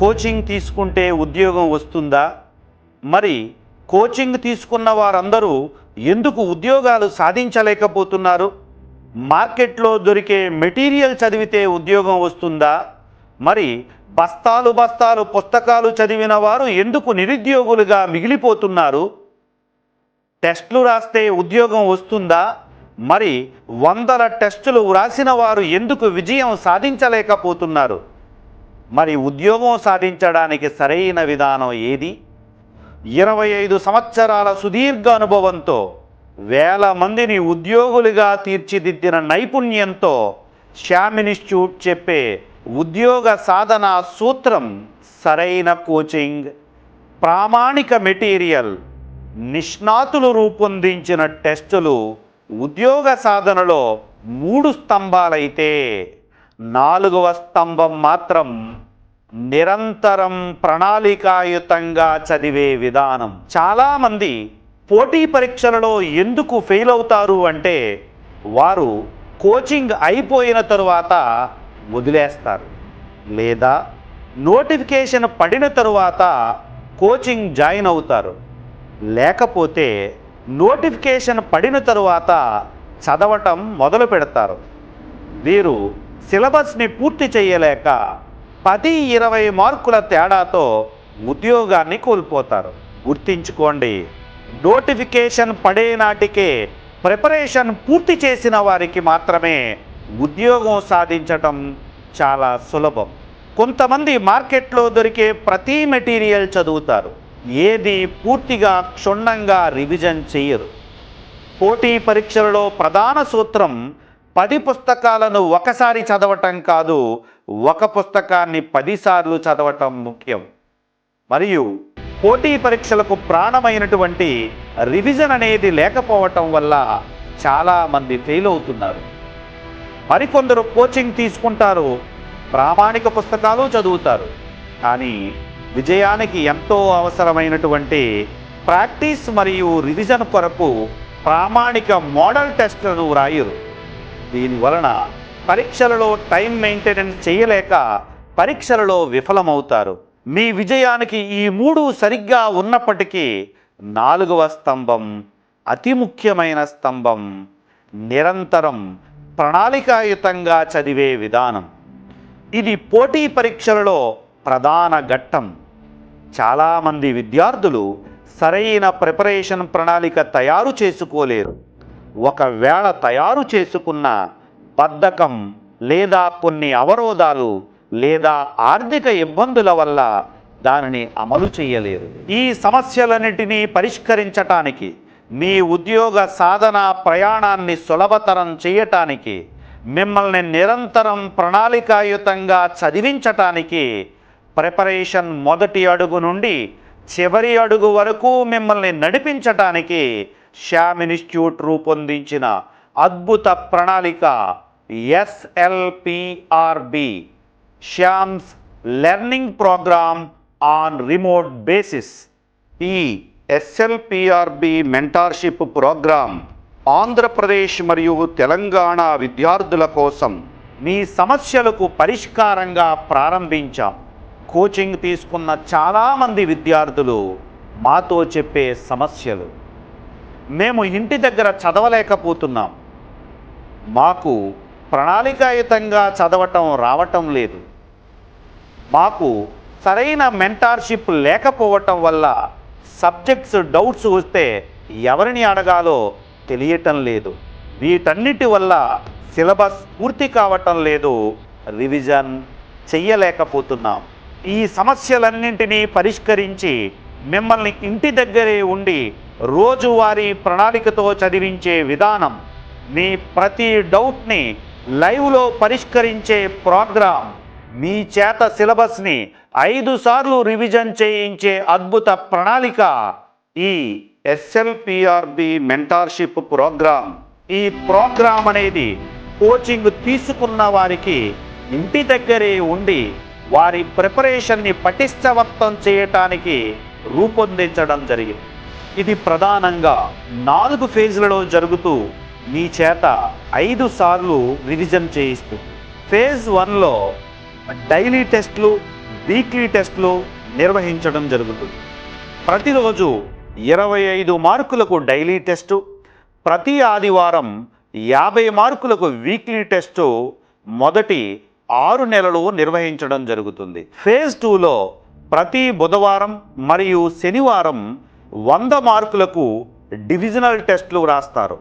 Coaching తీసుకుంటే ఉద్యోగం వస్తుందా? మరి కోచింగ్ తీసుకున్న వారందరూ ఎందుకు ఉద్యోగాలు సాధించలేకపోతున్నారు? మార్కెట్లో దొరికే మెటీరియల్ చదివితే ఉద్యోగం వస్తుందా? మరి బస్తాలు బస్తాలు పుస్తకాలు చదివిన వారు ఎందుకు నిరుద్యోగులుగా మిగిలిపోతున్నారు? టెస్టులు రాస్తే ఉద్యోగం వస్తుందా? మరి వందల టెస్టులు వ్రాసిన వారు ఎందుకు విజయం సాధించలేకపోతున్నారు? మరి ఉద్యోగం సాధించడానికి సరైన విధానం ఏది? ఇరవై ఐదు సంవత్సరాల సుదీర్ఘ అనుభవంతో వేల మందిని ఉద్యోగులుగా తీర్చిదిద్దిన నైపుణ్యంతో శ్యామ్ ఇన్స్టిట్యూట్ చెప్పే ఉద్యోగ సాధన సూత్రం సరైన కోచింగ్ ప్రామాణిక మెటీరియల్ నిష్ణాతులు రూపొందించిన టెస్టులు ఉద్యోగ సాధనలో మూడు స్తంభాలైతే నాలుగవ స్తంభం మాత్రం నిరంతరం ప్రణాళికాయుతంగా చదివే విధానం. చాలామంది పోటీ పరీక్షలలో ఎందుకు ఫెయిల్ అవుతారు అంటే వారు కోచింగ్ అయిపోయిన తరువాత వదిలేస్తారు. లేదా నోటిఫికేషన్ పడిన తరువాత కోచింగ్ జాయిన్ అవుతారు. లేకపోతే నోటిఫికేషన్ పడిన తరువాత చదవటం మొదలు పెడతారు. వీరు సిలబస్ని పూర్తి చేయలేక పది ఇరవై మార్కుల తేడాతో ఉద్యోగాన్ని కోల్పోతారు. గుర్తించుకోండి నోటిఫికేషన్ పడే నాటికే ప్రిపరేషన్ పూర్తి చేసిన వారికి మాత్రమే ఉద్యోగం సాధించటం చాలా సులభం. కొంతమంది మార్కెట్లో దొరికే ప్రతి మెటీరియల్ చదువుతారు. ఏది పూర్తిగా క్షుణ్ణంగా రివిజన్ చేయరు. పోటీ పరీక్షలలో ప్రధాన సూత్రం పది పుస్తకాలను ఒకసారి చదవటం కాదు ఒక పుస్తకాన్ని పదిసార్లు చదవటం ముఖ్యం. మరియు పోటీ పరీక్షలకు ప్రాణమైనటువంటి రివిజన్ అనేది లేకపోవటం వల్ల చాలామంది ఫెయిల్ అవుతున్నారు. మరికొందరు కోచింగ్ తీసుకుంటారు ప్రామాణిక పుస్తకాలు చదువుతారు. కానీ విజయానికి ఎంతో అవసరమైనటువంటి ప్రాక్టీస్ మరియు రివిజన్ కొరకు ప్రామాణిక మోడల్ టెస్టులను వ్రాయరు. దీని వలన పరీక్షలలో టైం మెయింటెనెన్స్ చేయలేక పరీక్షలలో విఫలమవుతారు. మీ విజయానికి ఈ మూడు సరిగ్గా ఉన్నప్పటికీ నాలుగవ స్తంభం అతి ముఖ్యమైన స్తంభం నిరంతరం ప్రణాళికాయుతంగా చదివే విధానం. ఇది పోటీ పరీక్షలలో ప్రధాన ఘట్టం. చాలామంది విద్యార్థులు సరైన ప్రిపరేషన్ ప్రణాళిక తయారు చేసుకోలేరు. ఒకవేళ తయారు చేసుకున్న బద్ధకం లేదా కొన్ని అవరోధాలు లేదా ఆర్థిక ఇబ్బందుల వల్ల దానిని అమలు చేయలేరు ఈ సమస్యలన్నిటినీ పరిష్కరించటానికి మీ ఉద్యోగ సాధన ప్రయాణాన్ని సులభతరం చేయటానికి మిమ్మల్ని నిరంతరం ప్రణాళికాయుతంగా చదివించటానికి ప్రిపరేషన్ మొదటి అడుగు నుండి చివరి అడుగు వరకు మిమ్మల్ని నడిపించటానికి శ్యామ్ ఇన్స్టిట్యూట్ రూపొందించిన అద్భుత ప్రణాళిక SLPRB Shyam's learning programme on remote basis. ఈ ఎస్ఎల్పిఆర్బి మెంటార్షిప్ ప్రోగ్రామ్ ఆంధ్రప్రదేశ్ మరియు తెలంగాణ విద్యార్థుల కోసం మీ సమస్యలకు పరిష్కారంగా ప్రారంభించాం. కోచింగ్ తీసుకున్న చాలామంది విద్యార్థులు మాతో చెప్పే సమస్యలు. మేము ఇంటి దగ్గర చదవలేకపోతున్నాం. మాకు ప్రణాళికాయుతంగా చదవటం రావటం లేదు. మాకు సరైన మెంటార్షిప్ లేకపోవటం వల్ల సబ్జెక్ట్స్ డౌట్స్ వస్తే ఎవరిని అడగాలో తెలియటం లేదు. వీటన్నిటి వల్ల సిలబస్ పూర్తి కావటం లేదు. రివిజన్ చెయ్యలేకపోతున్నాం. ఈ సమస్యలన్నింటినీ పరిష్కరించి మిమ్మల్ని ఇంటి దగ్గరే ఉండి రోజువారీ ప్రణాళికతో చదివించే విధానం మీ ప్రతి డౌట్ని లైవ్లో పరిష్కరించే ప్రోగ్రామ్ మీ చేత సిలబస్ని ఐదు సార్లు రివిజన్ చేయించే అద్భుత ప్రణాళిక ఈ ఎస్ఎల్పిఆర్బి మెంటార్షిప్ ప్రోగ్రామ్. ఈ ప్రోగ్రాం అనేది కోచింగ్ తీసుకున్న వారికి ఇంటి దగ్గరే ఉండి వారి ప్రిపరేషన్ని పటిష్టవంతం చేయటానికి రూపొందించడం జరిగింది. ఇది ప్రధానంగా నాలుగు ఫేజ్లలో జరుగుతూ మీ చేత ఐదు సార్లు రివిజన్ చేయిస్తుంది. ఫేజ్ వన్లో డైలీ టెస్ట్లు వీక్లీ టెస్ట్లు నిర్వహించడం జరుగుతుంది. ప్రతిరోజు ఇరవై ఐదు మార్కులకు డైలీ టెస్టు ప్రతి ఆదివారం యాభై మార్కులకు వీక్లీ టెస్టు మొదటి ఆరు నెలలు నిర్వహించడం జరుగుతుంది. ఫేజ్ టూలో ప్రతి బుధవారం మరియు శనివారం వంద మార్కులకు డివిజనల్ టెస్టులు రాస్తారు.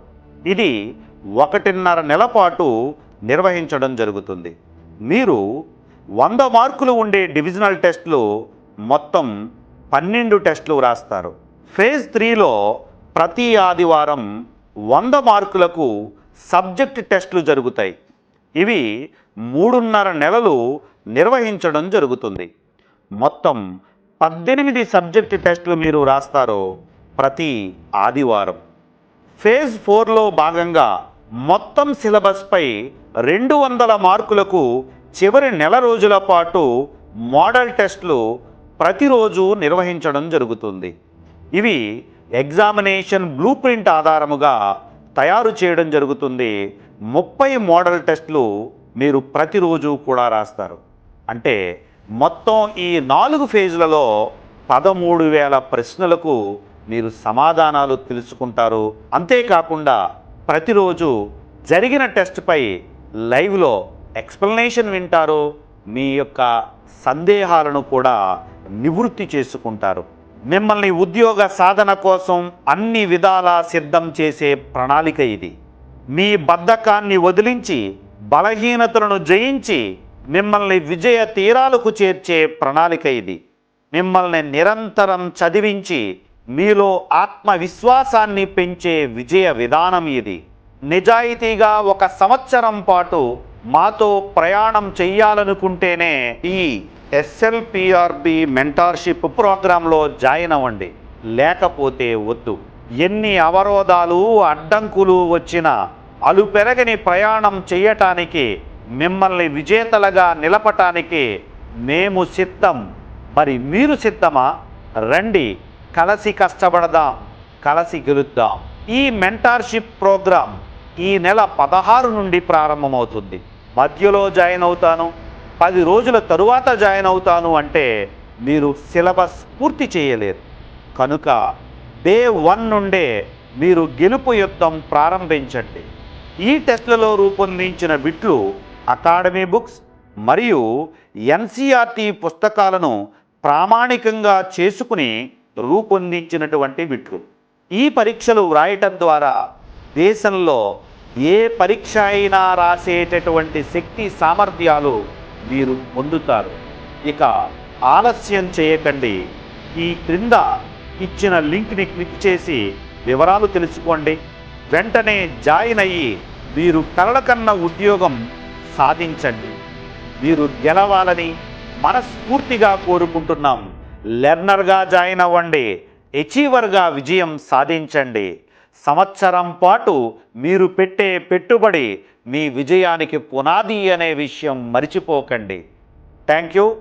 ఇది ఒకటిన్నర నెల పాటు నిర్వహించడం జరుగుతుంది. మీరు వంద మార్కులు ఉండే డివిజనల్ టెస్టులు మొత్తం పన్నెండు టెస్టులు రాస్తారు. ఫేజ్ త్రీలో ప్రతి ఆదివారం వంద మార్కులకు సబ్జెక్ట్ టెస్టులు జరుగుతాయి. ఇవి మూడున్నర నెలలు నిర్వహించడం జరుగుతుంది. మొత్తం పద్దెనిమిది సబ్జెక్ట్ టెస్టులు మీరు రాస్తారు ప్రతి ఆదివారం. ఫేజ్ ఫోర్లో భాగంగా మొత్తం సిలబస్పై రెండు వందల మార్కులకు చివరి నెల రోజుల పాటు మోడల్ టెస్టులు ప్రతిరోజు నిర్వహించడం జరుగుతుంది. ఇవి ఎగ్జామినేషన్ బ్లూ ప్రింట్ ఆధారముగా తయారు చేయడం జరుగుతుంది. ముప్పై మోడల్ టెస్టులు మీరు ప్రతిరోజు కూడా రాస్తారు. అంటే మొత్తం ఈ నాలుగు ఫేజ్లలో పదమూడు వేల ప్రశ్నలకు మీరు సమాధానాలు తెలుసుకుంటారు. అంతేకాకుండా ప్రతిరోజు జరిగిన టెస్ట్పై లైవ్లో ఎక్స్ప్లెనేషన్ వింటారు. మీ యొక్క సందేహాలను కూడా నివృత్తి చేసుకుంటారు. మిమ్మల్ని ఉద్యోగ సాధన కోసం అన్ని విధాలా సిద్ధం చేసే ప్రణాళిక ఇది. మీ బద్ధకాన్ని వదిలించి బలహీనతలను జయించి మిమ్మల్ని విజయ తీరాలకు చేర్చే ప్రణాళిక ఇది. మిమ్మల్ని నిరంతరం చదివించి మీలో ఆత్మవిశ్వాసాన్ని పెంచే విజయ విధానం ఇది. నిజాయితీగా ఒక సంవత్సరం పాటు మాతో ప్రయాణం చెయ్యాలనుకుంటేనే ఈ ఎస్ఎల్పిఆర్బి మెంటార్షిప్ ప్రోగ్రాంలో జాయిన్ అవ్వండి. లేకపోతే వద్దు. ఎన్ని అవరోధాలు అడ్డంకులు వచ్చినా అలుపెరగని ప్రయాణం చేయటానికి మిమ్మల్ని విజేతలుగా నిలపటానికి మేము సిద్ధం. మరి మీరు సిద్ధమా? రండి కలిసి కష్టపడదాం కలిసి గెలుద్దాం. ఈ మెంటార్షిప్ ప్రోగ్రాం ఈ నెల పదహారు నుండి ప్రారంభమవుతుంది. మధ్యలో జాయిన్ అవుతాను పది రోజుల తరువాత జాయిన్ అవుతాను అంటే మీరు సిలబస్ పూర్తి చేయలేరు. కనుక డే వన్ నుండే మీరు గెలుపు యుద్ధం ప్రారంభించండి. ఈ టెస్ట్లలో రూపొందించిన బిట్లు అకాడమీ బుక్స్ మరియు ఎన్సీఆర్టీ పుస్తకాలను ప్రామాణికంగా చేసుకుని రూపొందించినటువంటి విట్లు ఈ పరీక్షలు వ్రాయటం ద్వారా దేశంలో ఏ పరీక్ష అయినా రాసేటటువంటి శక్తి సామర్థ్యాలు మీరు పొందుతారు. ఇక ఆలస్యం చేయకండి. ఈ క్రింద ఇచ్చిన లింక్ని క్లిక్ చేసి వివరాలు తెలుసుకోండి. వెంటనే జాయిన్ అయ్యి మీరు కలలకన్న ఉద్యోగం సాధించండి. మీరు గెలవాలని మనస్ఫూర్తిగా కోరుకుంటున్నాం. లెర్నర్గా జాయిన్ అవ్వండి. అచీవర్గా విజయం సాధించండి. సంవత్సరం పాటు మీరు పెట్టే పెట్టుబడి మీ విజయానికి పునాది అనే విషయం మరిచిపోకండి. Thank you.